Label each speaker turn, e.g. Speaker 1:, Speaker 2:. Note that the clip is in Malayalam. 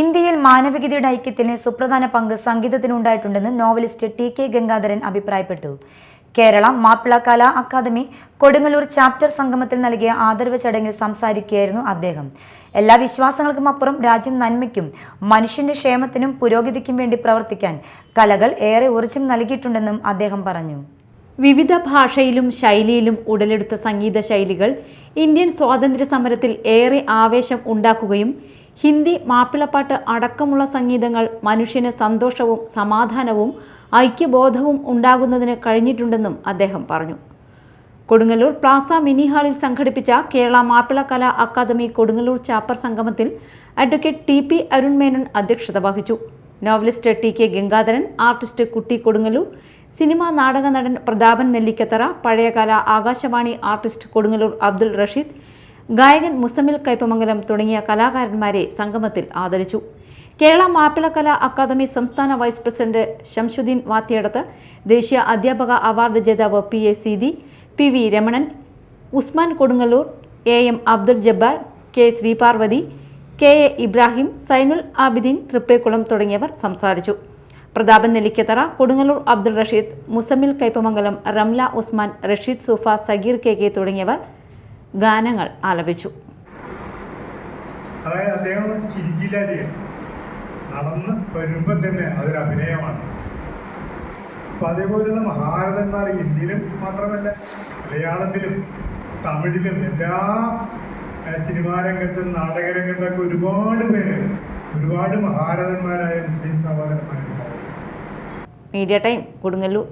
Speaker 1: ഇന്ത്യയിൽ മാനവികതയുടെ ഐക്യത്തിന് സുപ്രധാന പങ്ക് സംഗീതത്തിനുണ്ടായിട്ടുണ്ടെന്ന് നോവലിസ്റ്റ് ടി കെ ഗംഗാധരൻ അഭിപ്രായപ്പെട്ടു. കേരള മാപ്പിള കലാ അക്കാദമി കൊടുങ്ങല്ലൂർ ചാപ്റ്റർ സംഗമത്തിൽ നൽകിയ ആദരവ് ചടങ്ങിൽ സംസാരിക്കുകയായിരുന്നു അദ്ദേഹം. എല്ലാ വിശ്വാസങ്ങൾക്കും അപ്പുറം രാജ്യം നന്മയ്ക്കും മനുഷ്യന്റെ ക്ഷേമത്തിനും പുരോഗതിക്കും വേണ്ടി പ്രവർത്തിക്കാൻ കലകൾ ഏറെ ഊർജം നൽകിയിട്ടുണ്ടെന്നും അദ്ദേഹം പറഞ്ഞു.
Speaker 2: വിവിധ ഭാഷയിലും ശൈലിയിലും ഉടലെടുത്ത സംഗീത ശൈലികൾ ഇന്ത്യൻ സ്വാതന്ത്ര്യ സമരത്തിൽ ഏറെ ആവേശം ഉണ്ടാക്കുകയും ഹിന്ദി മാപ്പിളപ്പാട്ട് അടക്കമുള്ള സംഗീതങ്ങൾ മനുഷ്യന് സന്തോഷവും സമാധാനവും ഐക്യബോധവും ഉണ്ടാകുന്നതിന് കഴിഞ്ഞിട്ടുണ്ടെന്നും അദ്ദേഹം പറഞ്ഞു. കൊടുങ്ങല്ലൂർ പ്ലാസ മിനി ഹാളിൽ സംഘടിപ്പിച്ച കേരള മാപ്പിള കലാ അക്കാദമി കൊടുങ്ങല്ലൂർ ചാപ്പർ സംഗമത്തിൽ advocate T P Arun Menon അധ്യക്ഷത വഹിച്ചു. Novelist T K Gangadharan artist Kutty Kodungallur cinema നാടക നടൻ പ്രതാപൻ നെല്ലിക്കത്തറ പഴയകാല ആകാശവാണി ആർട്ടിസ്റ്റ് കൊടുങ്ങല്ലൂർ അബ്ദുൾ റഷീദ് ഗായകൻ മുസമിൽ കൈപ്പമംഗലം തുടങ്ങിയ കലാകാരന്മാരെ സംഗമത്തിൽ ആദരിച്ചു. കേരള മാപ്പിളകല അക്കാദമി സംസ്ഥാന വൈസ് പ്രസിഡന്റ് ഷംഷുദ്ദീൻ വാത്തിയടത്ത് ദേശീയ അധ്യാപക അവാർഡ് ജേതാവ് P A Seethi P V Ramanan Usman Kodungallur A M Abdul Jabbar K Sreeparvathi K A Ibrahim Sainul Abideen Thrippekkulam തുടങ്ങിയവർ സംസാരിച്ചു. പ്രതാപൻ നെല്ലിക്കത്തറ കൊടുങ്ങല്ലൂർ അബ്ദുൾ റഷീദ് മുസമിൽ കൈപ്പമംഗലം റംല ഉസ്മാൻ റഷീദ് സൂഫ സഗീർ കെ കെ തുടങ്ങിയവർ ഗാനങ്ങൾ ആലപിച്ചു.
Speaker 3: അതായത് അദ്ദേഹം ചിരിക്കില്ലാതെയാണ് നടന്ന് വരുമ്പോൾ തന്നെ അതൊരു അഭിനയമാണ്. അപ്പം അതേപോലുള്ള മഹാരഥന്മാർ ഹിന്ദിയിലും മാത്രമല്ല മലയാളത്തിലും തമിഴിലും എല്ലാ സിനിമാ രംഗത്തും നാടകരംഗത്തൊക്കെ ഒരുപാട് പേര് ഒരുപാട് മഹാരഥന്മാരായ മുസ്ലിം സഹോദരന്മാരുണ്ടാവും.
Speaker 2: Media time Kodungallur.